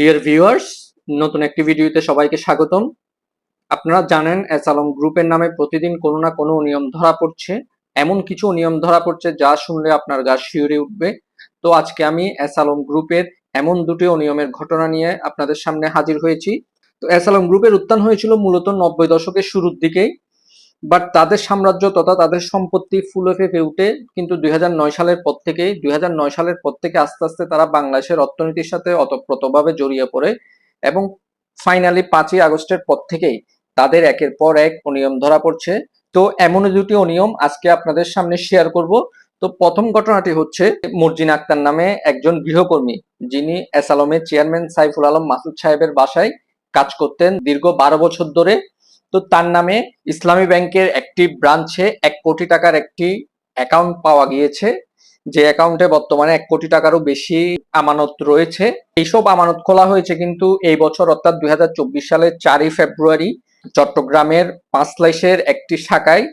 Dear viewers নতুন একটি ভিডিওতে সবাইকে স্বাগতম। আপনারা জানেন অ্যাসালম গ্রুপের নামে প্রতিদিন কোনো না কোনো নিয়ম ধরা পড়ছে, এমন কিছু নিয়ম ধরা পড়ছে যা শুনলে আপনার গা শিউরে উঠবে। তো আজকে আমি অ্যাসালম গ্রুপের এমন দুটি অনিয়মের ঘটনা নিয়ে আপনাদের সামনে হাজির হয়েছি। তো অ্যাসালম গ্রুপের উত্থান হয়েছিল মূলত নব্বই দশকের শুরুর দিকেই। বাট তাদের সাম্রাজ্য তথা তাদের সম্পত্তি ফুলে ফেঁপে উঠে কিন্তু দুই সালের পর থেকেই দুই সালের পর থেকে আস্তে আস্তে তারা বাংলাদেশের অর্থনীতির সাথে অতপ্রতভাবে জড়িয়ে পড়ে এবং ফাইনালি পাঁচই আগস্টের পর থেকেই তাদের একের পর এক অনিয়ম ধরা পড়ছে। তো এমন দুটি অনিয়ম আজকে আপনাদের সামনে শেয়ার করব। তো প্রথম ঘটনাটি হচ্ছে মর্জিন আক্তার নামে একজন গৃহকর্মী যিনি এসালমের চেয়ারম্যান সাইফুল আলম মাসুদ সাহেবের বাসায় কাজ করতেন দীর্ঘ বারো বছর ধরে। তো তার নামে ইসলামী ব্যাংকের একটি ব্রাঞ্চে এক কোটি টাকার একটি অ্যাকাউন্ট পাওয়া গিয়েছে। যে অ্যাকাউন্টে বর্তমানে এক কোটি টাকারও বেশি আমানত রয়েছে। এইসব আমানত খোলা হয়েছে কিন্তু এই বছর অর্থাৎ দুই সালের চারই ফেব্রুয়ারি চট্টগ্রামের পাঁচলাইশের একটি শাখায়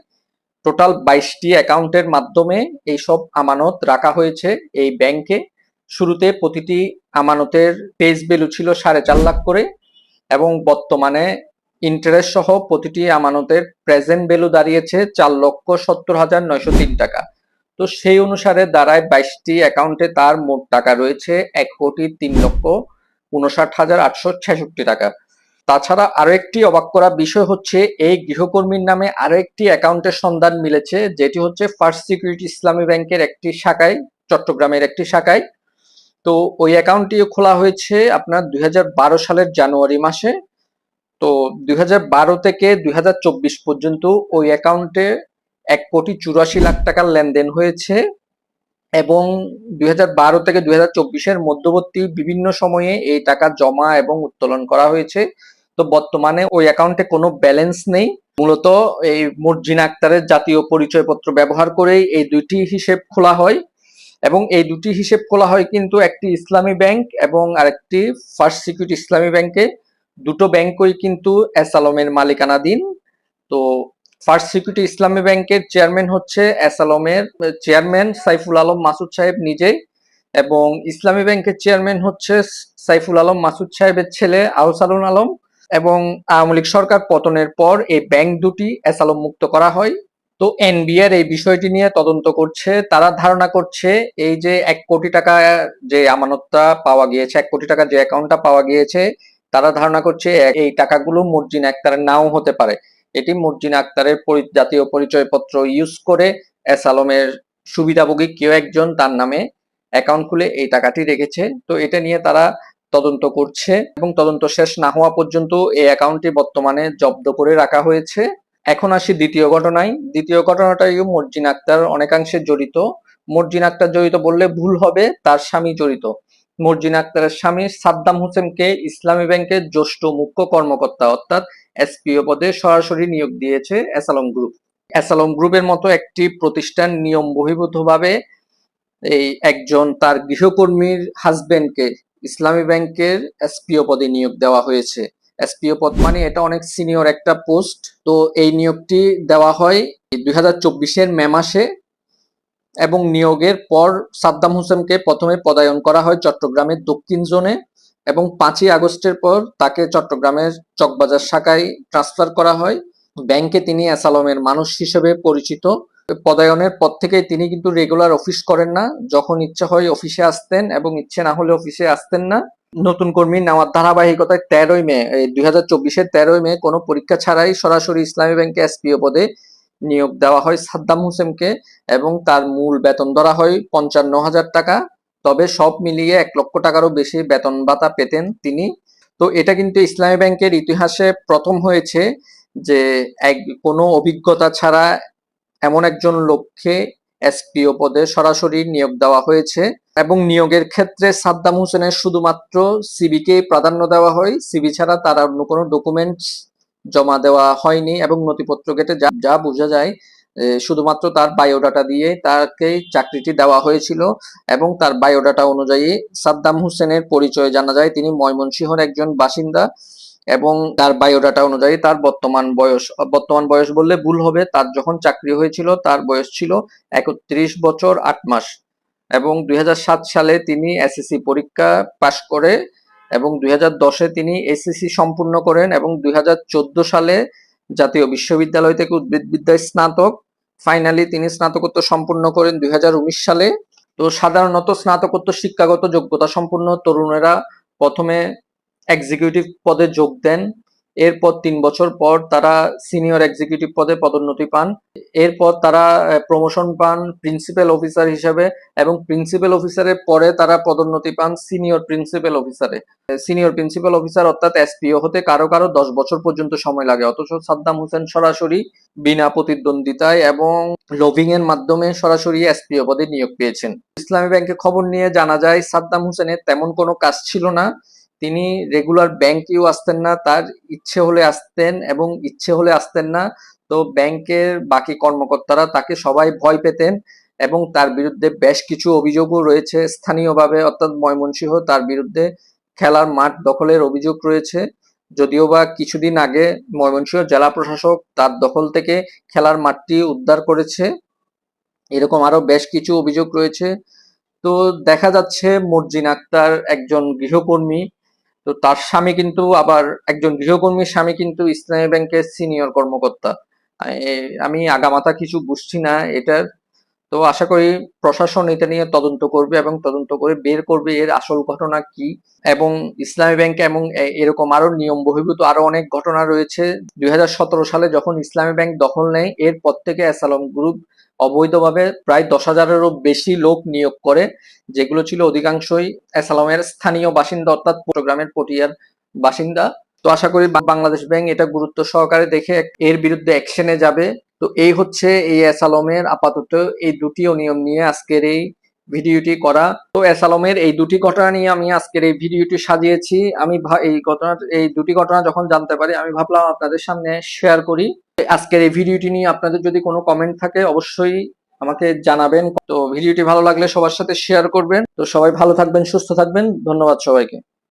টোটাল বাইশটি অ্যাকাউন্টের মাধ্যমে এইসব আমানত রাখা হয়েছে এই ব্যাংকে। শুরুতে প্রতিটি আমানতের পেজ ভ্যালু ছিল সাড়ে চার লাখ করে এবং বর্তমানে ইন্টারেস্ট সহ প্রতিটি আমানতের প্রেজেন্ট ভ্যালু দাঁড়িয়েছে চার লক্ষ সত্তর হাজার নয়শো তিন টাকা। তো সেই অনুসারে দাঁড়ায় বাইশটি অ্যাকাউন্টে তার মোট টাকা রয়েছে এক কোটি তিন লক্ষ উনষাট হাজার আটশো ছেষট্টি টাকা। তাছাড়া আরও একটি অবাক করা বিষয় হচ্ছে, এই গৃহকর্মীর নামে আরও একটি অ্যাকাউন্টের সন্ধান মিলেছে, যেটি হচ্ছে ফার্স্ট সিকিউরিটি ইসলামী ব্যাংকের একটি শাখায়, চট্টগ্রামের একটি শাখায়। তো ওই অ্যাকাউন্টটিও খোলা হয়েছে আপনার দুই হাজার বারো সালের জানুয়ারি মাসে। তো দুই হাজার বারো থেকে দুই হাজার চব্বিশ পর্যন্ত ওই অ্যাকাউন্টে এক কোটি চুরাশি লাখ টাকার লেনদেন হয়েছে এবং দুই হাজার বারো থেকে দুই হাজার চব্বিশ এর মধ্যবর্তী বিভিন্ন সময়ে এই টাকা জমা এবং উত্তোলন করা হয়েছে। তো বর্তমানে ওই অ্যাকাউন্টে কোনো ব্যালেন্স নেই। মূলত এই মর্জিনা আক্তারের জাতীয় পরিচয়পত্র ব্যবহার করেই এই দুইটি হিসেব খোলা হয় এবং এই দুটি হিসেব খোলা হয় কিন্তু একটি ইসলামী ব্যাংক এবং আরেকটি ফার্স্ট সিকিউরিটি ইসলামী ব্যাংকে। দুটো ব্যাংকই কিন্তু এস আলমের মালিকানাধীন। তো ফার্স্ট সিকিউরিটি ইসলামী ব্যাংকের চেয়ারম্যান হচ্ছে এস আলমের চেয়ারম্যান সাইফুল আলম মাসুদ সাহেব নিজেই এবং ইসলামী ব্যাংকের চেয়ারম্যান হচ্ছে সাইফুল আলম মাসুদ সাহেবের ছেলে আহসানুল আলম এবং আওয়ামী লীগ সরকার পতনের পর এই ব্যাংক দুটি এস আলম মুক্ত করা হয়। তো এনবিআর এই বিষয়টি নিয়ে তদন্ত করছে, তারা ধারণা করছে এই যে এক কোটি টাকা যে আমানতটা পাওয়া গিয়েছে, এক কোটি টাকা যে অ্যাকাউন্টটা পাওয়া গিয়েছে তারা ধারণা করছে এই টাকাগুলো মর্জিন আক্তারের নাও হতে পারে। এটি মর্জিন আক্তারের জাতীয় পরিচয়পত্র ইউজ করে এস আলমের সুবিধাভোগী কেউ একজন তার নামে অ্যাকাউন্ট খুলে এই টাকাটি রেখেছে। তো এটা নিয়ে তারা তদন্ত করছে এবং তদন্ত শেষ না হওয়া পর্যন্ত এই অ্যাকাউন্টটি বর্তমানে জব্দ করে রাখা হয়েছে। এখন আসি দ্বিতীয় ঘটনায়। দ্বিতীয় ঘটনাটাই মর্জিন আক্তার অনেকাংশে জড়িত। মর্জিন আক্তার জড়িত বললে ভুল হবে, তার স্বামী জড়িত। মর্জিন আক্তারের স্বামী সাদ্দাম হোসেনকে ইসলামী ব্যাংকের জ্যেষ্ঠ মুখ্য কর্মকর্তা, অর্থাৎ এসপিও পদে সরাসরি নিয়োগ দিয়েছে অ্যাসালম গ্রুপ। অ্যাসালম গ্রুপের মতো একটি প্রতিষ্ঠান নিয়ম বহির্ভূতভাবে এই একজন তার গৃহকর্মীর হাজবেন্ডকে ইসলামী ব্যাংকের এসপিও পদে নিয়োগ দেওয়া হয়েছে। এসপিও পদ মানে এটা অনেক সিনিয়র একটা পোস্ট। তো এই নিয়োগটি দেওয়া হয় দুই হাজার চব্বিশের মে মাসে। এবং নিয়োগের পর সাদ্দাম হোসেনকে প্রথমে পদায়ন করা হয় চট্টগ্রামের দক্ষিণ জোনে এবং পাঁচই আগস্টের পর তাকে চট্টগ্রামের চকবাজার শাখায় ট্রান্সফার করা হয়। ব্যাংকে তিনি অ্যাসালমের মানুষ হিসেবে পরিচিত। পদায়নের পর থেকে তিনি কিন্তু রেগুলার অফিস করেন না। যখন ইচ্ছা হয় অফিসে আসতেন এবং ইচ্ছে না হলে অফিসে আসতেন না। নতুন কর্মী নেওয়ার ধারাবাহিকতায় তেরোই মে দুই হাজার চব্বিশের তেরোই মে কোনো পরীক্ষা ছাড়াই সরাসরি ইসলামী ব্যাংকে এসপিও পদে নিয়োগ দেওয়া হয় সাদ্দাম হোসেনকে এবং তার মূল বেতন ধরা হয় পঞ্চান্ন হাজার টাকা। তবে সব মিলিয়ে এক লক্ষ টাকারও বেশি বেতন ভাতা পেতেন তিনি। তো এটা কিন্তু ইসলামী ব্যাংকের ইতিহাসে প্রথম হয়েছে যে এক, কোনো অভিজ্ঞতা ছাড়া এমন একজন লোককে এসপিও পদে সরাসরি নিয়োগ দেওয়া হয়েছে এবং নিয়োগের ক্ষেত্রে সাদ্দাম হোসেনের শুধুমাত্র সিবিকে প্রাধান্য দেওয়া হয়? সিবি ছাড়া তার অন্য কোনো ডকুমেন্টস জমা দেওয়া হয়নি এবং নথিপত্র কেটে যা যা বোঝা যায় শুধুমাত্র তার বায়োডাটা দিয়ে তাকে চাকরিটি দেওয়া হয়েছিল এবং তার বায়োডাটা অনুযায়ী সাদ্দাম হোসেনের পরিচয় জানা যায়। তিনি ময়মনসিংহর একজন বাসিন্দা এবং তার বায়োডাটা অনুযায়ী তার বর্তমান বয়স বর্তমান বয়স বললে ভুল হবে, তার যখন চাকরি হয়েছিল তার বয়স ছিল একত্রিশ বছর আট মাস এবং দুই হাজার সাত সালে তিনি এসএসসি পরীক্ষা পাশ করে এবং দুই হাজার দশে তিনি এসএসসি সম্পূর্ণ করেন এবং দুই হাজার চোদ্দ সালে জাতীয় বিশ্ববিদ্যালয় থেকে উদ্ভিদবিদ্যায় স্নাতক। ফাইনালি তিনি স্নাতকোত্তর সম্পূর্ণ করেন দুই হাজার উনিশ সালে। তো সাধারণত স্নাতকোত্তর শিক্ষাগত যোগ্যতা সম্পূর্ণ তরুণেরা প্রথমে এক্সিকিউটিভ পদে যোগ দেন। এরপর তিন বছর পর তারা সিনিয়র এক্সিকিউটিভ পদে পদোন্নতি পান। এরপর তারা প্রমোশন পান প্রিন্সিপাল অফিসার হিসেবে এবং প্রিন্সিপাল অফিসারের পরে তারা পদোন্নতি পান সিনিয়র প্রিন্সিপাল অফিসারে সিনিয়র প্রিন্সিপাল অফিসার অর্থাৎ এসপিও হতে কারও কারও দশ বছর পর্যন্ত সময় লাগে। অথচ সাদ্দাম হোসেন সরাসরি বিনা প্রতিদ্বন্দ্বিতায় এবং লবিং এর মাধ্যমে সরাসরি এসপিও পদে নিয়োগ পেয়েছেন। ইসলামী ব্যাংকে খবর নিয়ে জানা যায়, সাদ্দাম হোসেনের তেমন কোনো কাজ ছিল না। তিনি রেগুলার ব্যাংকেও আসতেন না, তার ইচ্ছে হলে আসতেন এবং ইচ্ছে হলে আসতেন না। তো ব্যাংকের বাকি কর্মকর্তারা তাকে সবাই ভয় পেতেন এবং তার বিরুদ্ধে বেশ কিছু অভিযোগও রয়েছে স্থানীয়ভাবে, অর্থাৎ ময়মনসিংহ তার বিরুদ্ধে খেলার মাঠ দখলের অভিযোগ রয়েছে। যদিও বা কিছুদিন আগে ময়মনসিংহ জেলা প্রশাসক তার দখল থেকে খেলার মাঠটি উদ্ধার করেছে। এরকম আরও বেশ কিছু অভিযোগ রয়েছে। তো দেখা যাচ্ছে মর্জিন আক্তার একজন গৃহকর্মী তো তার স্বামী কিন্তু আবার একজন গৃহকর্মীর স্বামী কিন্তু ইসলামী ব্যাংকের সিনিয়র কর্মকর্তা। আমি আগামাথা কিছু বুঝছি না। এটার তো আশা করি প্রশাসন এটা নিয়ে তদন্ত করবে এবং তদন্ত করে বের করবে এর আসল ঘটনা কি। এবং ইসলামী ব্যাংক এবং এরকম আরও নিয়ম বহির্ভূত আরও অনেক ঘটনা রয়েছে। দুই হাজার সতেরো সালে যখন ইসলামী ব্যাংক দখল নেয়, এরপর থেকে অ্যাসালম গ্রুপ অবৈধভাবে প্রায় দশ হাজারেরও বেশি লোক নিয়োগ করে, যেগুলো ছিল অধিকাংশই অ্যাসালামের স্থানীয় বাসিন্দা অর্থাৎ চট্টগ্রামের পটিয়ার বাসিন্দা। তো আশা করি বাংলাদেশ ব্যাংক এটা গুরুত্ব সহকারে দেখে এর বিরুদ্ধে অ্যাকশনে যাবে। তো এই হচ্ছে এই অ্যাসালমের আপাতত এই দুটি অনিয়ম নিয়ে আজকের এই ভিডিওটি করা। তো অ্যাসালমের এই দুটি ঘটনা নিয়ে আমি আজকের এই ভিডিওটি সাজিয়েছি। আমি এই ঘটনা, এই দুটি ঘটনা যখন জানতে পারি, আমি ভাবলাম আপনাদের সামনে শেয়ার করি। আজকের এই ভিডিওটি নিয়ে আপনাদের যদি কোনো কমেন্ট থাকে, অবশ্যই আমাকে জানাবেন। তো ভিডিওটি ভালো লাগলে সবার সাথে শেয়ার করবেন। তো সবাই ভালো থাকবেন, সুস্থ থাকবেন। ধন্যবাদ সবাইকে।